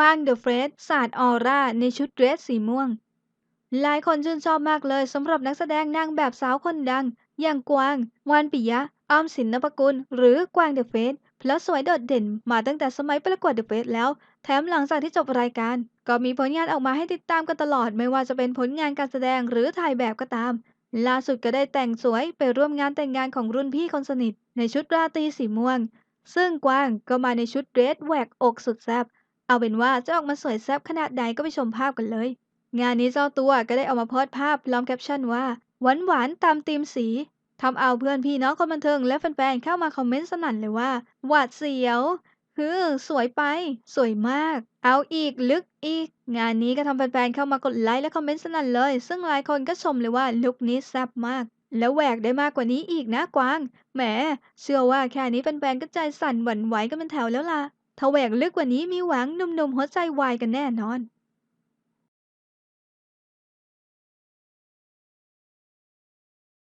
กวางเดอะเฟรดสาดออร่าในชุดเดรสสีม่วง หลายคนชื่นชอบมากเลยสำหรับนักแสดงนางแบบสาวคนดัง อย่างกวาง วานปิยะออมสินนปกุล หรือกวางเดอะเฟสเพราะสวยโดดเด่นมาตั้งแต่สมัยประกวดเดอะเฟสแล้ว แถมหลังจากที่จบรายการ ก็มีผลงานออกมาให้ติดตามกันตลอดไม่ว่าจะเป็นผลงานการแสดงหรือถ่ายแบบก็ตาม ล่าสุดก็ได้แต่งสวยไปร่วมงานแต่งงานของรุ่นพี่คนสนิท ในชุดราตรีสีม่วง ซึ่งกวางก็มาในชุดเดรสแหวกอกสุดแซ่บ เอาเป็นว่าจะออกมาสวยแซ่บขนาดใดก็ไปชมภาพกันเลย งานนี้เจ้าตัวก็ได้ออกมาโพสต์ภาพพร้อมแคปชั่นว่า หวานหวานตามธีมสีทำเอาเพื่อนพี่น้องคนบันเทิงและแฟนๆเข้ามาคอมเมนต์สนั่นเลยว่า หวาดเสียวฮือสวยไป สวยมาก เอาอีกลึกอีก งานนี้ก็ทำแฟนๆเข้ามากดไลค์และคอมเมนต์สนั่นเลย ซึ่งหลายคนก็ชมเลยว่าลุคนี้แซ่บมาก แล้วแหวกได้มากกว่านี้อีกนะกวาง แหม เชื่อว่าแค่นี้แฟนๆก็ใจสั่นหวั่นไหวกันเป็นแถวแล้วล่ะ ถ้าแหวกลึกกว่านี้มีหวังหนุ่มๆหัวใจวายกันแน่นอน